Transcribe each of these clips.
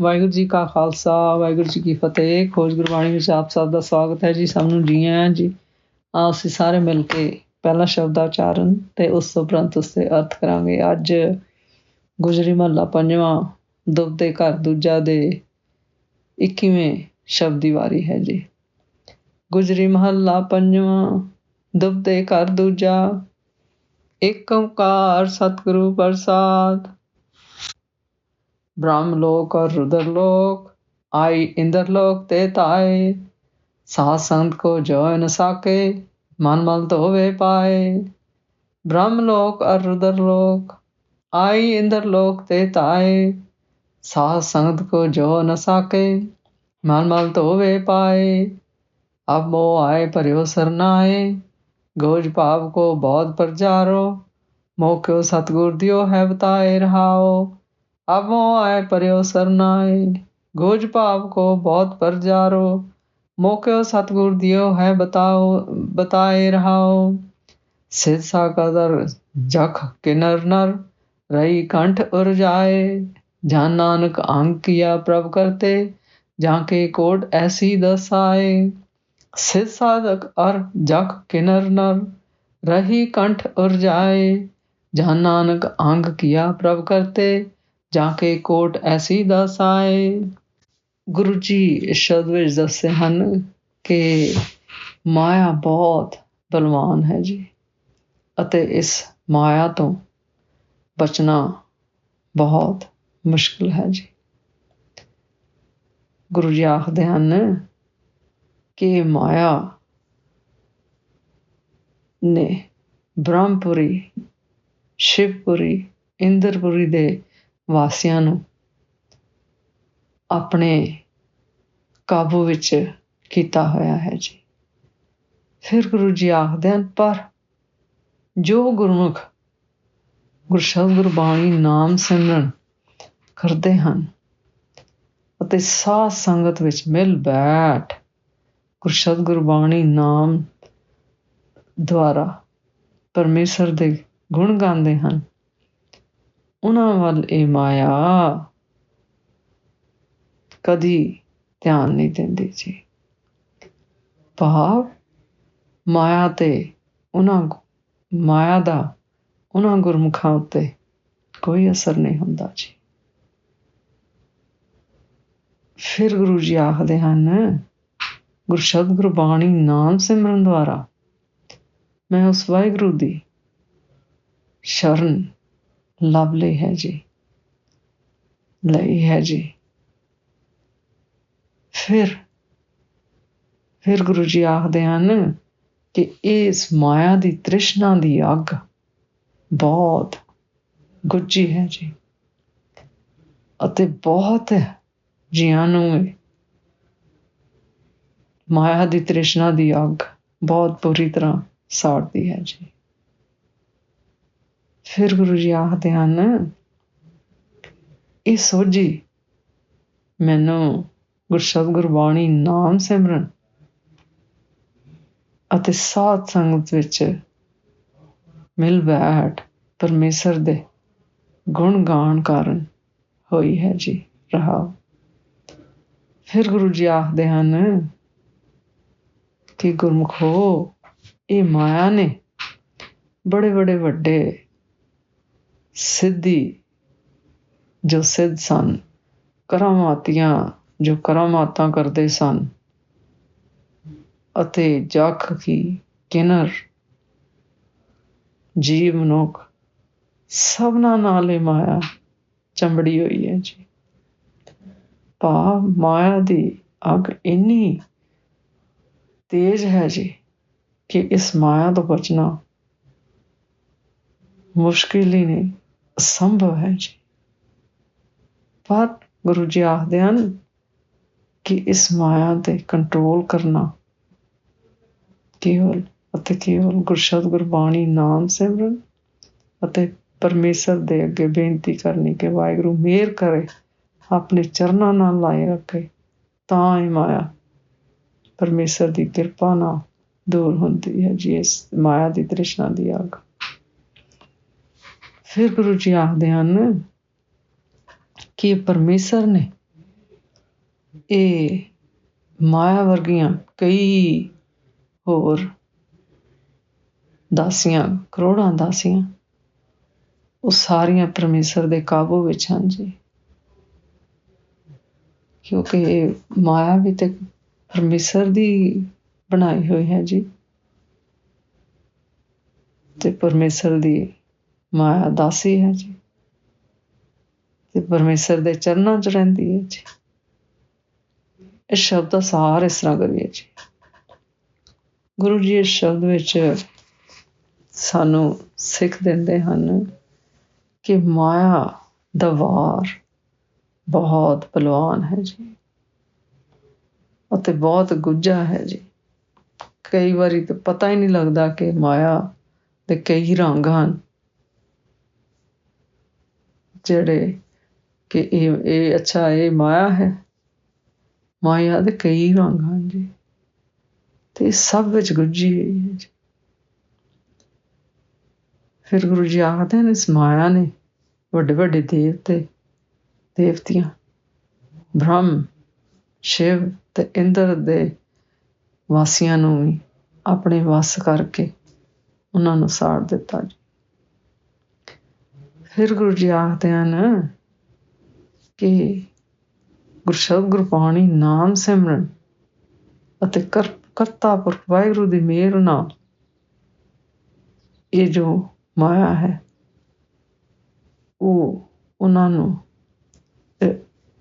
ਵਾਹਿਗੁਰੂ ਜੀ ਕਾ ਖਾਲਸਾ, ਵਾਹਿਗੁਰੂ ਜੀ ਕੀ ਫਤਿਹ। ਖੋਜ ਗੁਰਬਾਣੀ ਵਿੱਚ ਆਪ ਸਭ ਦਾ ਸਵਾਗਤ ਹੈ ਜੀ, ਸਭ ਨੂੰ ਜੀ ਆਇਆਂ ਜੀ। ਆਓ ਅਸੀਂ ਸਾਰੇ ਮਿਲ ਕੇ ਪਹਿਲਾ ਸ਼ਬਦ ਦਾ ਉਚਾਰਨ ਤੇ ਉਸ ਤੋਂ ਉਪਰੰਤ ਉਸ ਦੇ ਅਰਥ ਕਰਾਂਗੇ। ਅੱਜ ਗੁਜਰੀ ਮਹੱਲਾ ਪੰਜਵਾਂ ਦੁੱਧ ਘਰ, ਦੂਜਾ ਦੇ 21ਵੇਂ ਸ਼ਬਦ ਦੀ ਵਾਰੀ ਹੈ ਜੀ। ਗੁਜਰੀ ਮਹੱਲਾ ਪੰਜਵਾਂ ਦੁੱਧ ਘਰ, ਦੂਜਾ ਏਕ ਓੰਕਾਰ ਸਤਿਗੁਰੂ ਪ੍ਰਸਾਦ। ब्रह्म लोक और रुद्र लोक आई इंद्र लोक ते ताए सात संत को जो न साके मन मल तो वे पाए ब्रह्म लोक और रुद्र लोक आई इंद्र लोक ते ताए सात संत को जो न साके मन मल तो वे पाए अब वो आए परियो सरनाए गोज भाव को बहुत प्रजारो मोक्यो सतगुर दियो है बताए ਆਵੋ ਆਏ ਪਰਿਓ ਸਰਨਾਏ, ਗੋਜ ਭਾਵ ਕੋ ਬਹੁਤ ਪਰ ਜਾਰੋ ਮੋਕਿਓ ਸਤਗੁਰ ਦਿਓ, ਹੈ ਬਤਾਓ, ਬਤਾਏ ਰਹਾਓ। ਸਿਧ ਸਾਕਦਰ ਜਖ ਕਿਨਰ ਨਰ ਰਹੀ ਕੰਠ ਉਰ ਜਾਏ। ਜਾਨ ਨਾਨਕ ਅੰਗ ਕੀਆ ਪ੍ਰਭ ਕਰਤੇ, ਜਾਂ ਕੇ ਕੋਟ ਐਸੀ ਦਸਾਏ। ਸਿਧ ਸਾਧਕ ਅਰ ਜਖ ਕਿਨਰ ਨਰ, ਰਹੀ ਕੰਠ ਉਰ ਜਾਏ। ਜਾਨ ਨਾਨਕ ਅੰਗ ਕੀਆ ਪ੍ਰਭ ਕਰਤੇ ਜਾ ਕੇ ਕੋਟ ਐਸੀ ਦਸ ਆਏ ਗੁਰੂ ਜੀ ਇਸ ਸ਼ਬਦ ਵਿੱਚ ਦੱਸਦੇ ਹਨ ਕਿ ਮਾਇਆ ਬਹੁਤ ਬਲਵਾਨ ਹੈ ਜੀ ਅਤੇ ਇਸ ਮਾਇਆ ਤੋਂ ਬਚਣਾ ਬਹੁਤ ਮੁਸ਼ਕਲ ਹੈ ਜੀ। ਗੁਰੂ ਜੀ ਆਖਦੇ ਹਨ ਕਿ ਮਾਇਆ ਨੇ ਬ੍ਰਹਮਪੁਰੀ, ਸ਼ਿਵਪੁਰੀ, ਇੰਦਰਪੁਰੀ ਦੇ ਵਾਸੀਆਂ ਨੂੰ ਆਪਣੇ ਕਾਬੂ ਵਿੱਚ ਕੀਤਾ ਹੋਇਆ ਹੈ ਜੀ। ਫਿਰ ਗੁਰੂ ਜੀ ਆਖਦੇ ਹਨ, ਪਰ ਜੋ ਗੁਰਮੁਖ ਗੁਰਸ਼ਬਦ ਗੁਰਬਾਣੀ ਨਾਮ ਸਿਮਰਨ ਕਰਦੇ ਹਨ ਅਤੇ ਸਾਧ ਸੰਗਤ ਵਿੱਚ ਮਿਲ ਬੈਠ ਗੁਰਸ਼ਬਦ ਗੁਰਬਾਣੀ ਨਾਮ ਦੁਆਰਾ ਪਰਮੇਸ਼ਰ ਦੇ ਗੁਣ ਗਾਉਂਦੇ ਹਨ ਉਹਨਾਂ ਵੱਲ ਇਹ ਮਾਇਆ। ਕਦੀ ਧਿਆਨ ਨਹੀਂ ਦਿੰਦੀ ਜੀ। ਭਾਵ ਮਾਇਆ ਤੇ ਉਹਨਾਂ ਮਾਇਆ ਦਾ ਉਹਨਾਂ ਗੁਰਮੁਖਾਂ ਉੱਤੇ ਕੋਈ ਅਸਰ ਨਹੀਂ ਹੁੰਦਾ ਜੀ। ਫਿਰ ਗੁਰੂ ਜੀ ਆਖਦੇ ਹਨ ਗੁਰਸ਼ਬਦ ਗੁਰਬਾਣੀ ਨਾਮ ਸਿਮਰਨ ਦੁਆਰਾ ਮੈਂ ਉਸ ਵਾਹਿਗੁਰੂ ਦੀ ਸ਼ਰਨ ਲੱਭ ਲਈ ਹੈ ਜੀ। ਲਈ ਹੈ ਜੀ। ਫਿਰ ਫਿਰ ਗੁਰੂ ਜੀ ਆਖਦੇ ਹਨ ਕਿ ਇਸ ਮਾਇਆ ਦੀ ਤ੍ਰਿਸ਼ਨਾ ਦੀ ਅੱਗ ਬਹੁਤ ਗੁੱਜੀ ਹੈ ਜੀ। ਅਤੇ ਬਹੁਤ ਜੀਆਂ ਨੂੰ ਮਾਇਆ ਦੀ ਤ੍ਰਿਸ਼ਨਾ ਦੀ ਅੱਗ ਬਹੁਤ ਬੁਰੀ ਤਰ੍ਹਾਂ ਸਾੜਦੀ ਹੈ ਜੀ। ਫਿਰ ਗੁਰੂ ਜੀ ਆਖਦੇ ਹਨ, ਇਹ ਸੋਝੀ ਮੈਨੂੰ ਗੁਰਸ਼ਬਦ ਗੁਰਬਾਣੀ, ਨਾਮ ਸਿਮਰਨ ਅਤੇ ਸਾਧ ਸੰਗਤ ਵਿੱਚ ਮਿਲ ਬੈਠ ਪਰਮੇਸ਼ਰ ਦੇ ਗੁਣ ਗਾਣ ਕਾਰਨ ਹੋਈ ਹੈ ਜੀ ਰਹਾ ਫਿਰ ਗੁਰੂ ਜੀ ਆਖਦੇ ਹਨ ਕਿ ਗੁਰਮਖੋ ਇਹ ਮਾਇਆ ਨੇ ਬੜੇ ਬੜੇ ਵੱਡੇ ਸਿੱਧੀ ਜੋ ਸਿੱਧ ਸਨ, ਕਰਾਮਾਤੀਆਂ ਜੋ ਕਰਾਮਾਤਾਂ ਕਰਦੇ ਸਨ ਅਤੇ ਜਖ ਕੀ ਕਿਨਰ, ਜੀਵ ਮਨੁੱਖ ਸਭਨਾ ਇਹ ਮਾਇਆ ਚੰਬੜੀ ਹੋਈ ਹੈ ਜੀ। ਪਾ ਮਾਇਆ ਦੀ ਅਗ ਇੰਨੀ ਤੇਜ਼ ਹੈ ਜੀ ਕਿ ਇਸ ਮਾਇਆ ਤੋਂ ਬਚਣਾ ਮੁਸ਼ਕਿਲ ਹੀ ਨਹੀਂ। ਅਸੰਭਵ ਹੈ ਜੀ। ਪਰ ਗੁਰੂ ਜੀ ਆਖਦੇ ਹਨ ਕਿ ਇਸ ਮਾਇਆ ਤੇ ਕੰਟਰੋਲ ਕਰਨਾ ਕੇਵਲ ਅਤੇ ਕੇਵਲ ਗੁਰਸ਼ਬਦ ਗੁਰਬਾਣੀ ਨਾਮ ਸਿਮਰਨ ਅਤੇ ਪਰਮੇਸ਼ਰ ਦੇ ਅੱਗੇ ਬੇਨਤੀ ਕਰਨੀ ਕਿ ਵਾਹਿਗੁਰੂ ਮਿਹਰ ਕਰੇ, ਆਪਣੇ ਚਰਨਾਂ ਨਾਲ ਲਾਏ ਰੱਖੇ, ਤਾਂ ਇਹ ਮਾਇਆ ਪਰਮੇਸ਼ਰ ਦੀ ਕਿਰਪਾ ਨਾਲ ਦੂਰ ਹੁੰਦੀ ਹੈ ਜੀ, ਇਸ ਮਾਇਆ ਦੀ ਤ੍ਰਿਸ਼ਨਾ ਦੀ ਅੱਗ ਫਿਰ ਗੁਰੂ ਜੀ ਆਖਦੇ ਹਨ ਕਿ ਪਰਮੇਸ਼ਰ ਨੇ ਇਹ ਮਾਇਆ ਵਰਗੀਆਂ ਕਈ ਹੋਰ ਦਾਸੀਆਂ, ਕਰੋੜਾਂ ਦਾਸੀਆਂ, ਉਹ ਸਾਰੀਆਂ ਪਰਮੇਸ਼ਰ ਦੇ ਕਾਬੂ ਵਿੱਚ ਹਨ ਜੀ। ਕਿਉਂਕਿ ਇਹ ਮਾਇਆ ਵੀ ਤੇ ਪਰਮੇਸ਼ਰ ਦੀ ਬਣਾਈ ਹੋਈ ਹੈ ਜੀ। ਤੇ ਪਰਮੇਸ਼ਰ ਦੀ ਮਾਇਆ ਦਾਸੀ ਹੈ ਜੀ। ਤੇ ਪਰਮੇਸ਼ਰ ਦੇ ਚਰਨਾਂ 'ਚ ਰਹਿੰਦੀ ਹੈ ਜੀ। ਇਸ ਸ਼ਬਦ ਦਾ ਸਾਰ ਇਸ ਤਰ੍ਹਾਂ ਕਰੀਏ ਜੀ। ਗੁਰੂ ਜੀ ਇਸ ਸ਼ਬਦ ਵਿੱਚ ਸਾਨੂੰ ਸਿੱਖ ਦਿੰਦੇ ਹਨ ਕਿ ਮਾਇਆ ਦਾ ਵਾਰ ਬਹੁਤ ਬਲਵਾਨ ਹੈ ਜੀ। ਅਤੇ ਬਹੁਤ ਗੁੱਜਾ ਹੈ ਜੀ। ਕਈ ਵਾਰੀ ਤਾਂ ਪਤਾ ਹੀ ਨਹੀਂ ਲੱਗਦਾ ਕਿ ਮਾਇਆ ਦੇ ਕਈ ਰੰਗ ਹਨ। ਜਿਹੜੇ ਕਿ ਇਹ ਇਹ ਅੱਛਾ, ਇਹ ਮਾਇਆ ਹੈ। ਮਾਇਆ ਦੇ ਕਈ ਰੰਗ ਹਨ ਜੀ। ਤੇ ਸਭ ਵਿੱਚ ਗੁੱਜੀ ਹੋਈ ਹੈ ਜੀ। ਫਿਰ ਗੁਰੂ ਜੀ ਆਖਦੇ ਨੇ, ਇਸ ਮਾਇਆ ਨੇ ਵੱਡੇ ਵੱਡੇ ਦੇਵਤੇ ਦੇਵਤੀਆਂ, ਬ੍ਰਹਮ, ਸ਼ਿਵ ਤੇ ਇੰਦਰ ਦੇ ਵਾਸੀਆਂ ਨੂੰ ਵੀ ਆਪਣੇ ਵਸ ਕਰਕੇ ਉਹਨਾਂ ਨੂੰ ਸਾੜ ਦਿੱਤਾ ਜੀ। ਫਿਰ ਗੁਰੂ ਜੀ ਆਖਦੇ ਹਨ ਕਿ ਗੁਰਸ਼ਬਦ ਗੁਰਬਾਣੀ ਨਾਮ ਸਿਮਰਨ ਅਤੇ ਕਰਤਾ ਪੁਰਖ ਵਾਹਿਗੁਰੂ ਦੀ ਮਿਹਰ ਨਾਲ ਇਹ ਜੋ ਮਾਇਆ ਹੈ, ਉਹ ਉਹਨਾਂ ਨੂੰ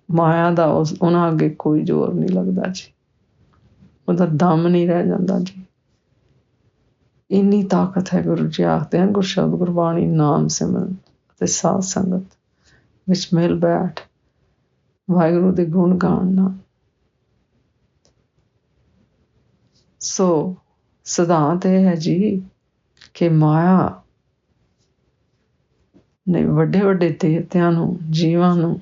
ਮਾਇਆ ਦਾ ਉਹਨਾਂ ਅੱਗੇ ਕੋਈ ਜ਼ੋਰ ਨਹੀਂ ਲੱਗਦਾ ਜੀ। ਉਹਦਾ ਦਮ ਨਹੀਂ ਰਹਿ ਜਾਂਦਾ ਜੀ। ਇੰਨੀ ਤਾਕਤ ਹੈ ਗੁਰੂ ਜੀ ਆਖਦੇ ਹਨ ਗੁਰਸ਼ਬਦ ਗੁਰਬਾਣੀ ਨਾਮ ਸਿਮਰਨ। ਤੇ ਸਾਧ ਸੰਗਤ ਵਿੱਚ ਮਿਲ ਬੈਠ ਵਾਹਿਗੁਰੂ ਦੇ ਗੁਣ ਗਾਣ ਨਾਲ। ਸੋ ਸਿਧਾਂਤ ਇਹ ਹੈ ਜੀ ਕਿ ਮਾਇਆ ਨੇ ਵੱਡੇ ਵੱਡੇ ਦੇਵਤਿਆਂ ਨੂੰ, ਜੀਵਾਂ ਨੂੰ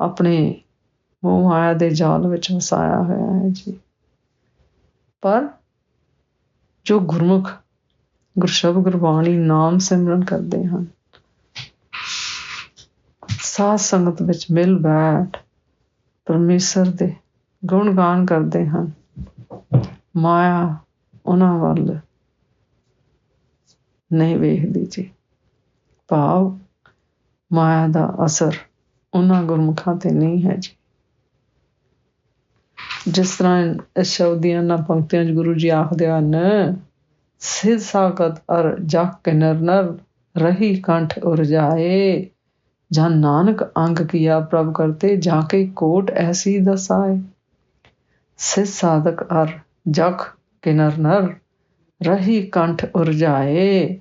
ਆਪਣੇ ਮੋਹ ਮਾਇਆ ਦੇ ਜਾਲ ਵਿੱਚ ਵਸਾਇਆ ਹੋਇਆ ਹੈ ਜੀ। ਪਰ ਜੋ ਗੁਰਮੁਖ ਗੁਰਸ਼ਬਦ ਗੁਰਬਾਣੀ ਨਾਮ ਸਿਮਰਨ ਕਰਦੇ ਹਨ ਸਾਧ ਸੰਗਤ ਵਿੱਚ ਮਿਲ ਬੈਠ ਪਰਮੇਸ਼ਰ ਦੇ ਗੁਣ ਗਾਨ ਕਰਦੇ ਹਨ। ਮਾਇਆ ਉਹਨਾਂ ਵੱਲ ਨਹੀਂ ਵੇਖਦੀ ਜੀ। ਭਾਵ ਮਾਇਆ ਦਾ ਅਸਰ ਉਹਨਾਂ ਗੁਰਮੁਖਾਂ ਤੇ ਨਹੀਂ ਹੈ ਜੀ। ਜਿਸ ਤਰ੍ਹਾਂ ਇਸ ਸ਼ਬਦ ਦੀਆਂ ਪੰਕਤੀਆਂ 'ਚ ਗੁਰੂ ਜੀ ਆਖਦੇ ਹਨ, ਸਿਧ ਸਾਗਤ ਅਰ ਜਗ ਕੇ ਨਰ ਨਰ ਰਹੀ ਕੰਠ ਉਰਜਾਏ ਜਾਂ ਨਾਨਕ ਅੰਗ ਕੀਆ ਪ੍ਰਭ ਕਰਤੇ, ਜਾ ਕੇ ਕੋਟ ਐਸੀ ਦਸਾਏ। ਸਿਧ ਸਾਧਕ ਅਰ, ਜਖ ਕੇ ਨਰ, ਰਹੀ ਕੰਠ ਉਰਜਾਏ।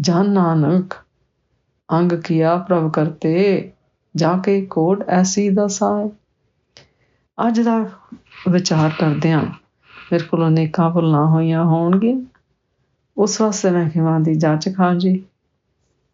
ਜਾਂ ਨਾਨਕ ਅੰਗ ਕੀਆ ਪ੍ਰਭ ਕਰਤੇ, ਜਾ ਕੇ ਕੋਟ ਐਸੀ ਦਸਾਏ। ਅੱਜ ਦਾ ਵਿਚਾਰ ਕਰਦੇ ਹਾਂ ਮੇਰੇ ਕੋਲ ਅਨੇਕਾਂ ਭੁੱਲਾਂ ਹੋਈਆਂ ਹੋਣਗੀਆਂ। ਉਸ ਵਾਸਤੇ ਮੈਂ ਖਿਮਾ ਦੀ ਜਾਂਚ ਖਾਂ ਜੀ।